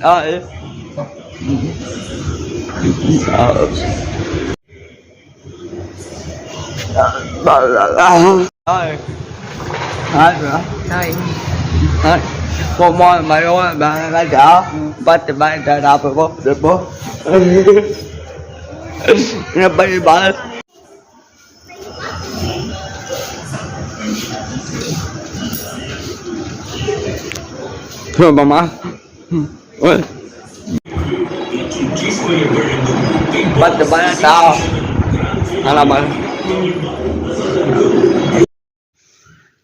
Ai. Ai. Ai rồi. Rồi. Ai. Một môi mày ơi, bà đã chở. Bắt thì bà đã đạp rồi bố. Được bố. Nó bay bà. Thôi bà má. Ba't ba na tao?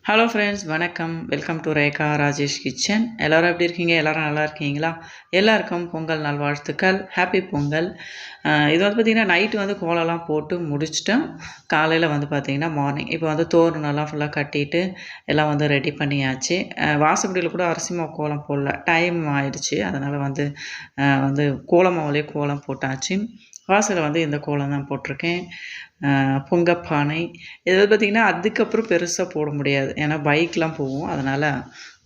Hello friends வணக்கம். Welcome to Rekha Rajesh kitchen எல்லோரும் எப்படி இருக்கீங்க? எல்லோரும் நல்லா இருக்கீங்களா? எல்லாருக்கும் பொங்கல் நல்வாழ்த்துக்கள் happy Pongal. இது வந்து பார்த்திங்கன்னா நைட்டு வந்து கோலம்லாம் போட்டு முடிச்சிட்டோம். காலையில் வந்து பார்த்திங்கன்னா மார்னிங் இப்போ வந்து தோரணெல்லாம் ஃபுல்லாக கட்டிட்டு எல்லாம் வந்து ரெடி பண்ணியாச்சு. வாசப்படியில் கூட அரிசிமா கோலம் போடல. டைம் ஆயிடுச்சு. அதனால் வந்து வந்து கோலம் கோலம் போட்டாச்சு. வாசலில் வந்து இந்த கோலம் தான் போட்டிருக்கேன். பொங்கப்பானை. இதை பார்த்திங்கன்னா அதுக்கப்புறம் பெருசாக போட முடியாது. ஏன்னா பைக்லாம் போகும். அதனால்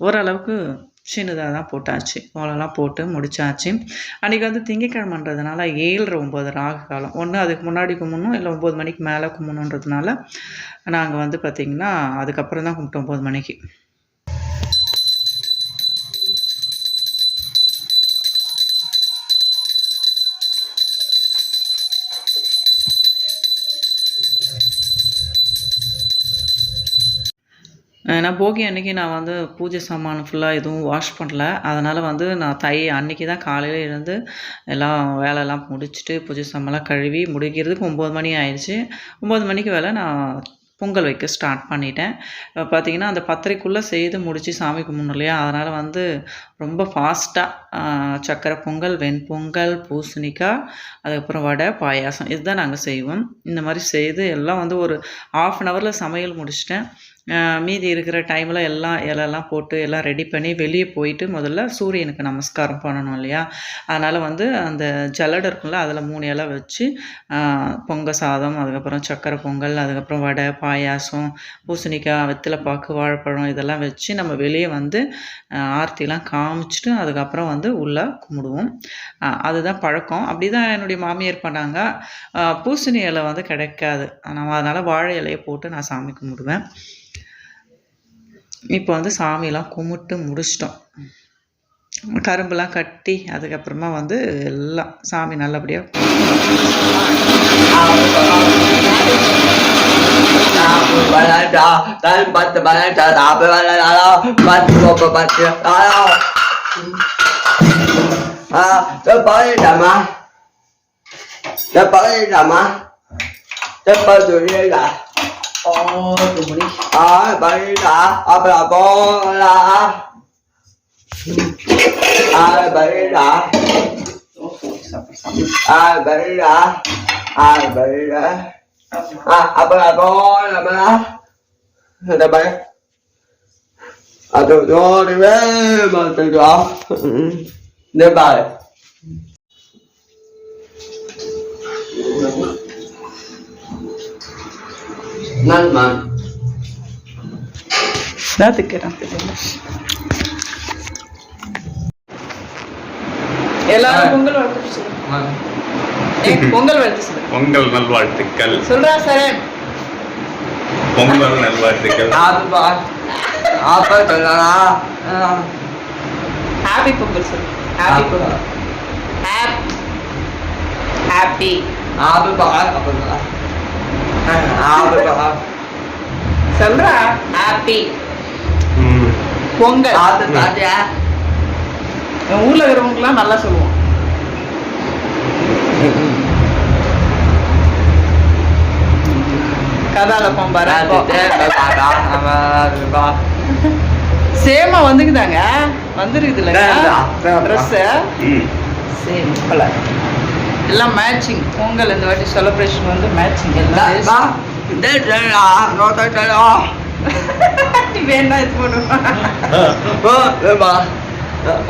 ஓரளவுக்கு சின்னதாக தான் போட்டாச்சு. கோலம்லாம் போட்டு முடிச்சாச்சு. அன்றைக்கி வந்து திங்கக்கிழமன்றதுனால ஏழரை ஒம்பது ராகு காலம். ஒன்று அதுக்கு முன்னாடி கும்பிடணும் இல்லை ஒம்பது மணிக்கு மேலே கும்பிடணுன்றதுனால நாங்கள் வந்து பார்த்திங்கன்னா அதுக்கப்புறம் தான் கும்பிட்டோம் ஒம்பது மணிக்கு. நான் போகி அன்றைக்கி நான் வந்து பூஜை சாமான் ஃபுல்லாக எதுவும் வாஷ் பண்ணல. அதனால் வந்து நான் தை அன்னைக்கு தான் காலையில் இருந்து எல்லாம் வேலையெல்லாம் முடிச்சுட்டு பூஜை சாமான்லாம் கழுவி முடிக்கிறதுக்கு ஒம்பது மணி ஆயிடுச்சு. ஒம்பது மணிக்கு வேலை நான் பொங்கல் வைக்க ஸ்டார்ட் பண்ணிட்டேன். இப்போ பார்த்தீங்கன்னா அந்த பத்திரைக்குள்ளே செய்து முடித்து சாமி கும்பிடணும் இல்லையா? அதனால் வந்து ரொம்ப ஃபாஸ்ட்டாக சக்கரை பொங்கல் வெண்பொங்கல் பூசணிக்காய் அதுக்கப்புறம் வடை பாயாசம் இதுதான் நாங்கள் செய்வோம். இந்த மாதிரி செய்து எல்லாம் வந்து ஒரு ஆஃப் அன் ஹவரில் சமையல் முடிச்சிட்டேன். மீதி இருக்கிற டைமில் எல்லாம் இலெல்லாம் போட்டு எல்லாம் ரெடி பண்ணி வெளியே போயிட்டு முதல்ல சூரியனுக்கு நமஸ்காரம் பண்ணணும் இல்லையா? அதனால் வந்து அந்த ஜல்லடை இருக்குல்ல அதில் மூணு இலை வச்சு பொங்கல் பொங்க சாதம் அதுக்கப்புறம் சக்கரை பொங்கல் அதுக்கப்புறம் வடை பாயாசம் பூசணிக்காய் வெத்திலைப்பாக்கு வாழைப்பழம் இதெல்லாம் வச்சு நம்ம வெளியே வந்து ஆர்த்திலாம் காமிச்சிட்டு அதுக்கப்புறம் வந்து உள்ளே கும்பிடுவோம். அதுதான் பழக்கம். அப்படி தான் என்னுடைய மாமியார் பண்ணாங்க. பூசணி இலை வந்து கிடைக்காது. நம்ம அதனால் வாழை இலையை போட்டு நான் சாமி கும்பிடுவேன். இப்போ வந்து சாமியெல்லாம் கும்பிட்டு முடிச்சிட்டோம். கரும்புலாம் கட்டி அதுக்கப்புறமா வந்து எல்லாம் சாமி நல்லபடியாக tan bật bật ta ta bật bật bật bật bật ta à tôi bơi làm à tôi bơi làm à tôi bơi tụi đi là ô tụi mình à bơi là à bơi là à bơi là à bơi là à bơi là Ah, apa lah kau, apa lah? Ada apa? Aduh, tuh, di mana? Mantap tuh, ah. Ada apa ya? ya? Man. Nah, nanti eh. kira. Ela, ah. pongo lo que Pongal வாழ்த்து பொங்கல் நல்வாழ்த்துக்கள் சொல்றா சரண் பொங்கல் நல்வாழ்த்துக்கள் ba? Apa talaga? Happy Pongal சொல்லு happy Pongal hop happy? Apa ba? Apa ba? சொல்றா happy. Pongal dia? என் ஊர்ல இருக்கிறவங்கலாம் நல்லா சொல்லுவோம் கதால பம்பாரா சேமா வந்துக்குதாங்க வந்துருக்குதுல்ல ட்ரெஸ் ம். சேம். கலர் எல்லாம் மேட்சிங் பொங்கல் இந்த வாட்டி செலிப்ரேஷன் வந்து மேட்சிங் எல்லாம் வேண்டாம் இது பண்ணுவா?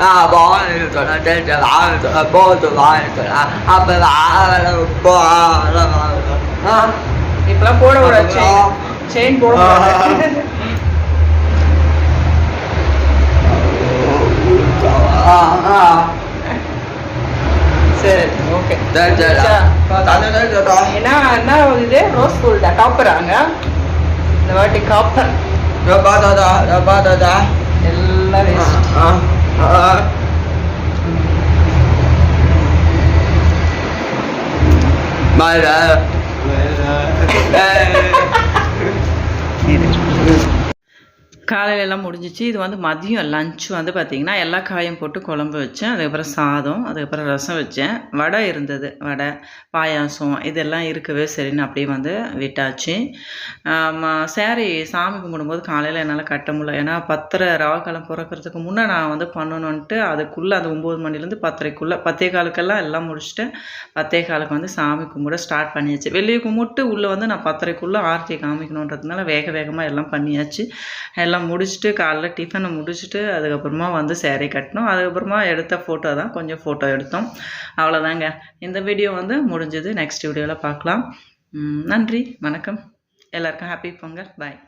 À, bó இப்பெல்லாம் போட விடாது செயின் செயின் போட சரி ஓகே தான் என்ன இது? ரோஸ் கோல்டா காப்பராங்க இந்த வாட்டி காப்பர் ரப்பா தாதா ரப்பா தாதா. எல்லாம் waste. Mara. காலையில எல்லாம் முடிஞ்சிச்சு. இது வந்து மதியம் லஞ்ச் வந்து பார்த்திங்கன்னா எல்லா காயும் போட்டு குழம்பு வச்சேன். அதுக்கப்புறம் சாதம் அதுக்கப்புறம் ரசம் வச்சேன். வடை இருந்தது. வடை பாயாசம் இதெல்லாம் இருக்கவே சரின்னு அப்படியே வந்து விட்டாச்சு. சேரீ சாமி கும்பிடும்போது காலையில் என்னால் கட்ட முடியல. ஏன்னா பத்தரை ராவக்காலம் பிறக்கிறதுக்கு முன்னே நான் வந்து பண்ணணுன்ட்டு அதுக்குள்ளே அது ஒம்பது மணிலேருந்து பத்தரைக்குள்ளே பத்தே காலுக்கெல்லாம் எல்லாம் முடிச்சுட்டு பத்தே காலுக்கு வந்து சாமி கும்பிட ஸ்டார்ட் பண்ணியாச்சு. வெளியே கும்பிட்டு உள்ளே வந்து நான் பத்தரைக்குள்ளே ஆர்த்தியை காமிக்கணுன்றதுனால வேக வேகமாக எல்லாம் பண்ணியாச்சு. எல்லாம் முடிச்சுட்டு காலைல டிஃபனை முடிச்சுட்டு அதுக்கப்புறமா வந்து சேரீ கட்டினோம் அதுக்கப்புறமா எடுத்த ஃபோட்டோ தான். கொஞ்சம் ஃபோட்டோ எடுத்தோம். அவ்வளோதாங்க இந்த வீடியோ வந்து முடிஞ்சது. நெக்ஸ்ட் வீடியோவில் பார்க்கலாம். நன்றி. வணக்கம். எல்லாருக்கும் ஹாப்பி பொங்கல். பாய்